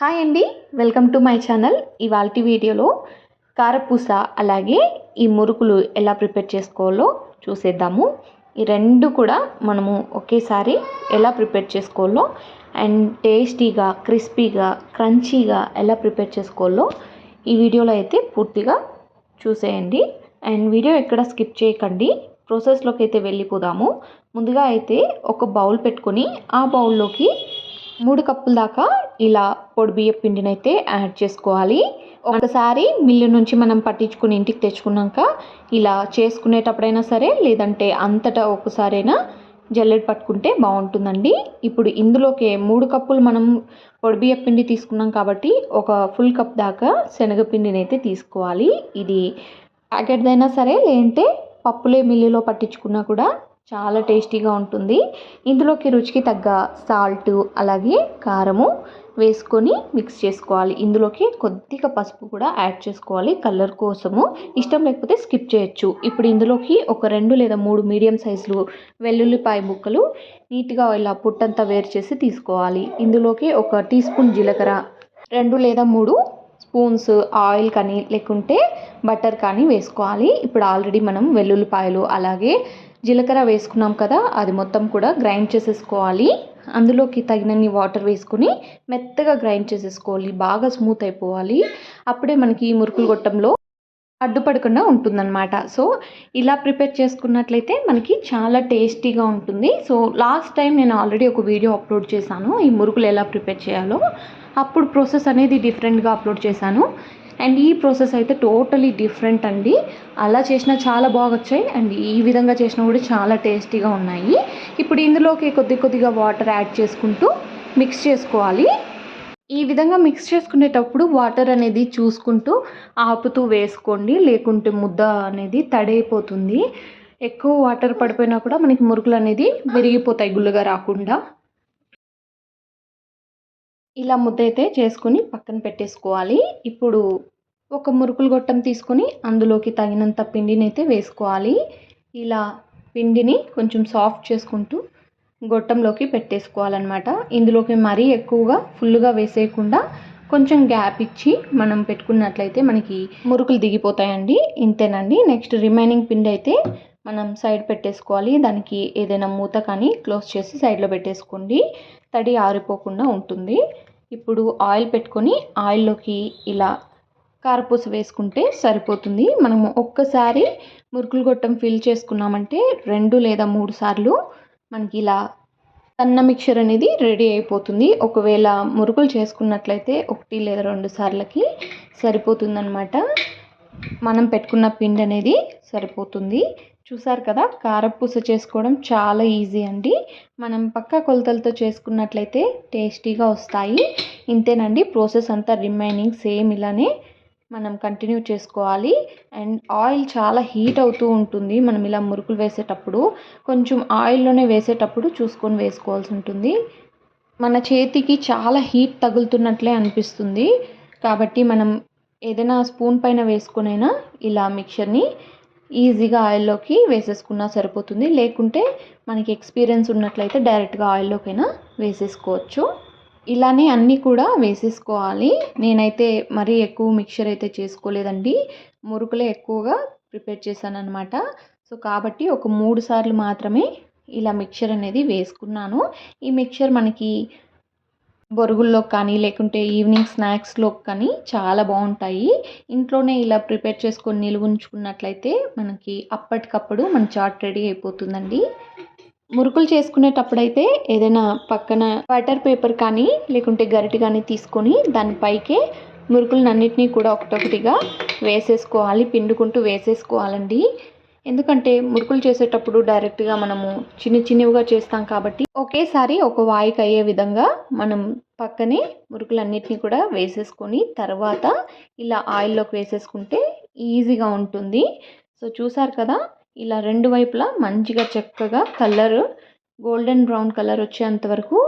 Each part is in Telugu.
హాయ్ అండి వెల్కమ్ టు మై ఛానల్. ఇవాళ వీడియోలో కారపూస అలాగే ఈ మురుకులు ఎలా ప్రిపేర్ చేసుకోవాలో చూసేద్దాము. ఈ రెండు కూడా మనము ఒకేసారి ఎలా ప్రిపేర్ చేసుకోవాలో అండ్ టేస్టీగా క్రిస్పీగా క్రంచీగా ఎలా ప్రిపేర్ చేసుకోవాలో ఈ వీడియోలో అయితే పూర్తిగా చూసేయండి. అండ్ వీడియో ఎక్కడ స్కిప్ చేయకండి ప్రాసెస్లోకి అయితే వెళ్ళిపోదాము. ముందుగా అయితే ఒక బౌల్ పెట్టుకొని ఆ బౌల్లోకి మూడు కప్పుల దాకా ఇలా పొడి బియ్య పిండిని అయితే యాడ్ చేసుకోవాలి. ఒకసారి మిల్లు నుంచి మనం పట్టించుకుని ఇంటికి తెచ్చుకున్నాక ఇలా చేసుకునేటప్పుడైనా సరే లేదంటే అంతటా ఒకసారైనా జల్లెడ పట్టుకుంటే బాగుంటుందండి. ఇప్పుడు ఇందులోకి మూడు కప్పులు మనం పొడి బియ్య పిండి తీసుకున్నాం కాబట్టి ఒక ఫుల్ కప్ దాకా శనగపిండిని అయితే తీసుకోవాలి. ఇది ప్యాకెట్దైనా సరే లేదంటే పప్పులే మిల్లులో పట్టించుకున్నా కూడా చాలా టేస్టీగా ఉంటుంది. ఇందులోకి రుచికి తగ్గ సాల్ట్ అలాగే కారము వేసుకొని మిక్స్ చేసుకోవాలి. ఇందులోకి కొద్దిగా పసుపు కూడా యాడ్ చేసుకోవాలి కలర్ కోసము. ఇష్టం లేకపోతే స్కిప్ చేయొచ్చు. ఇప్పుడు ఇందులోకి ఒక రెండు లేదా మూడు మీడియం సైజులు వెల్లుల్లిపాయ ముక్కలు నీట్గా ఇలా పుట్టంతా వేరు చేసి తీసుకోవాలి. ఇందులోకి ఒక టీ స్పూన్ జీలకర్ర రెండు లేదా మూడు స్పూన్స్ ఆయిల్ కానీ లేకుంటే బటర్ కానీ వేసుకోవాలి. ఇప్పుడు ఆల్రెడీ మనం వెల్లుల్లిపాయలు అలాగే జీలకర్ర వేసుకున్నాం కదా అది మొత్తం కూడా గ్రైండ్ చేసేసుకోవాలి. అందులోకి తగినన్ని వాటర్ వేసుకుని మెత్తగా గ్రైండ్ చేసేసుకోవాలి బాగా స్మూత్ అయిపోవాలి. అప్పుడే మనకి మురుకులు గొట్టంలో అడ్డుపడకుండా ఉంటుందన్నమాట. సో ఇలా ప్రిపేర్ చేసుకున్నట్లయితే మనకి చాలా టేస్టీగా ఉంటుంది. సో లాస్ట్ టైం నేను ఆల్రెడీ ఒక వీడియో అప్లోడ్ చేశాను ఈ మురుకులు ఎలా ప్రిపేర్ చేయాలో. అప్పుడు ప్రాసెస్ అనేది డిఫరెంట్గా అప్లోడ్ చేశాను. అండ్ ఈ ప్రాసెస్ అయితే టోటలీ డిఫరెంట్ అండి. అలా చేసినా చాలా బాగా వచ్చాయి అండ్ ఈ విధంగా చేసినా కూడా చాలా టేస్టీగా ఉన్నాయి. ఇప్పుడు ఇందులోకి కొద్ది కొద్దిగా వాటర్ యాడ్ చేసుకుంటూ మిక్స్ చేసుకోవాలి. ఈ విధంగా మిక్స్ చేసుకునేటప్పుడు వాటర్ అనేది చూసుకుంటూ ఆపుతూ వేసుకోండి. లేకుంటే ముద్ద అనేది తడైపోతుంది. ఎక్కువ వాటర్ పడిపోయినా కూడా మనకి మురుకులు అనేది విరిగిపోతాయి గుళ్ళగా రాకుండా. ఇలా ముద్ద అయితే చేసుకొని పక్కన పెట్టేసుకోవాలి. ఇప్పుడు ఒక మురుకులు గొట్టం తీసుకొని అందులోకి తగినంత పిండిని అయితే వేసుకోవాలి. ఇలా పిండిని కొంచెం సాఫ్ట్ చేసుకుంటూ గొట్టంలోకి పెట్టేసుకోవాలన్నమాట. ఇందులోకి మరీ ఎక్కువగా ఫుల్గా వేసేయకుండా కొంచెం గ్యాప్ ఇచ్చి మనం పెట్టుకున్నట్లయితే మనకి మురుకులు దిగిపోతాయండి. ఇంతేనండి. నెక్స్ట్ రిమైనింగ్ పిండి అయితే మనం సైడ్ పెట్టేసుకోవాలి. దానికి ఏదైనా మూత కానీ క్లోజ్ చేసి సైడ్లో పెట్టేసుకోండి. తడి ఆరిపోకుండా ఉంటుంది. ఇప్పుడు ఆయిల్ పెట్టుకొని ఆయిల్లోకి ఇలా కారపూస వేసుకుంటే సరిపోతుంది. మనము ఒక్కసారి మురుకులు గొట్టం ఫిల్ చేసుకున్నామంటే రెండు లేదా మూడు సార్లు మనకి ఇలా సన్న మిక్చర్ అనేది రెడీ అయిపోతుంది. ఒకవేళ మురుకులు చేసుకున్నట్లయితే ఒకటి లేదా రెండు సార్లకి సరిపోతుందన్నమాట. మనం పెట్టుకున్న పిండి అనేది సరిపోతుంది. చూసారు కదా? కారపూస చేసుకోవడం చాలా ఈజీ అండి. మనం పక్క కొలతలతో చేసుకున్నట్లయితే టేస్టీగా వస్తాయి. ఇంతేనండి ప్రాసెస్ అంతా రిమైనింగ్ సేమ్ ఇలానే మనం కంటిన్యూ చేసుకోవాలి. అండ్ ఆయిల్ చాలా హీట్ అవుతూ ఉంటుంది మనం ఇలా మురుకులు వేసేటప్పుడు. కొంచెం ఆయిల్లోనే వేసేటప్పుడు చూసుకొని వేసుకోవాల్సి ఉంటుంది. మన చేతికి చాలా హీట్ తగులుతున్నట్లే అనిపిస్తుంది. కాబట్టి మనం ఏదైనా స్పూన్ పైన వేసుకునైనా ఇలా మిక్చర్ని ఈజీగా ఆయిల్లోకి వేసేసుకున్నా సరిపోతుంది. లేకుంటే మనకి ఎక్స్పీరియన్స్ ఉన్నట్లయితే డైరెక్ట్గా ఆయిల్లోకైనా వేసేసుకోవచ్చు. ఇలానే అన్నీ కూడా వేసేసుకోవాలి. నేనైతే మరీ ఎక్కువ మిక్చర్ అయితే చేసుకోలేదండి. మురుకులే ఎక్కువగా ప్రిపేర్ చేశాను అనమాట సో కాబట్టి ఒక మూడు సార్లు మాత్రమే ఇలా మిక్చర్ అనేది వేసుకున్నాను. ఈ మిక్చర్ మనకి బొరుగుల్లో కానీ లేకుంటే ఈవినింగ్ స్నాక్స్లో కానీ చాలా బాగుంటాయి. ఇంట్లోనే ఇలా ప్రిపేర్ చేసుకొని నిలువ ఉంచుకున్నట్లయితే మనకి అప్పటికప్పుడు మన చాట్ రెడీ అయిపోతుందండి. మురుకులు చేసుకునేటప్పుడైతే ఏదైనా పక్కన బటర్ పేపర్ కానీ లేకుంటే గరిటె కానీ తీసుకొని దానిపైకే మురుకులన్నింటినీ కూడా ఒకటొకటిగా వేసేసుకోవాలి పిండుకుంటూ వేసేసుకోవాలండి. ఎందుకంటే మురుకులు చేసేటప్పుడు డైరెక్ట్గా మనము చిన్న చిన్నవిగా చేస్తాం కాబట్టి ఒకేసారి ఒక వాయికి అయ్యే విధంగా మనం పక్కనే మురుకులన్నిటిని కూడా వేసేసుకొని తర్వాత ఇలా ఆయిల్లోకి వేసేసుకుంటే ఈజీగా ఉంటుంది. సో చూసారు కదా ఇలా రెండు వైపులా మంచిగా చక్కగా కలర్ గోల్డెన్ బ్రౌన్ కలర్ వచ్చేంత వరకు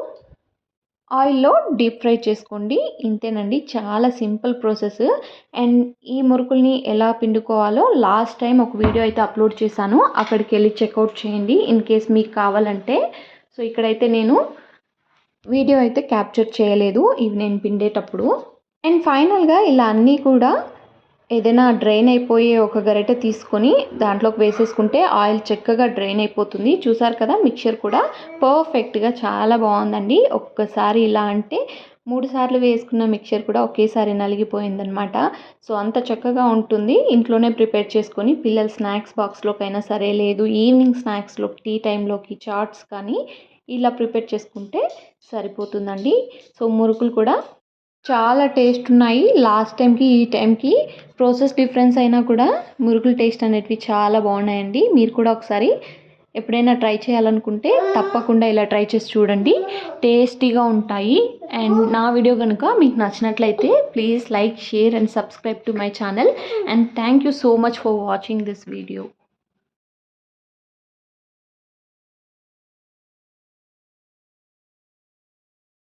ఆయిల్లో డీప్ ఫ్రై చేసుకోండి. ఇంతేనండి చాలా సింపుల్ ప్రాసెస్. అండ్ ఈ మురుకుల్ని ఎలా పిండుకోవాలో లాస్ట్ టైం ఒక వీడియో అయితే అప్లోడ్ చేశాను. అక్కడికి వెళ్ళి చెక్అవుట్ చేయండి ఇన్ కేస్ మీకు కావాలంటే. సో ఇక్కడైతే నేను వీడియో అయితే క్యాప్చర్ చేయలేదు ఇవి నేను పిండేటప్పుడు. అండ్ ఫైనల్గా ఇలా అన్నీ కూడా ఏదైనా డ్రైన్ అయిపోయే ఒక గరిటె తీసుకొని దాంట్లోకి వేసేసుకుంటే ఆయిల్ చక్కగా డ్రైన్ అయిపోతుంది. చూసారు కదా మిక్చర్ కూడా పర్ఫెక్ట్గా చాలా బాగుందండి. ఒక్కసారి ఇలా అంటే మూడు సార్లు వేసుకున్న మిక్చర్ కూడా ఒకేసారి నలిగిపోయిందనమాట సో అంత చక్కగా ఉంటుంది. ఇంట్లోనే ప్రిపేర్ చేసుకొని పిల్లల స్నాక్స్ బాక్స్లోకైనా సరే లేదు ఈవినింగ్ స్నాక్స్లో టీ టైంలోకి చాట్స్ కానీ ఇలా ప్రిపేర్ చేసుకుంటే సరిపోతుందండి. సో మురుకులు కూడా చాలా టేస్ట్ ఉన్నాయి. లాస్ట్ టైంకి ఈ టైంకి ప్రాసెస్ డిఫరెన్స్ అయినా కూడా మురుకులు టేస్ట్ అనేటివి చాలా బాగున్నాయండి. మీరు కూడా ఒకసారి ఎప్పుడైనా ట్రై చేయాలనుకుంటే తప్పకుండా ఇలా ట్రై చేసి చూడండి. టేస్టీగా ఉంటాయి. అండ్ నా వీడియో కనుక మీకు నచ్చినట్లయితే please like share and subscribe to my channel. And thank you so much for watching this video.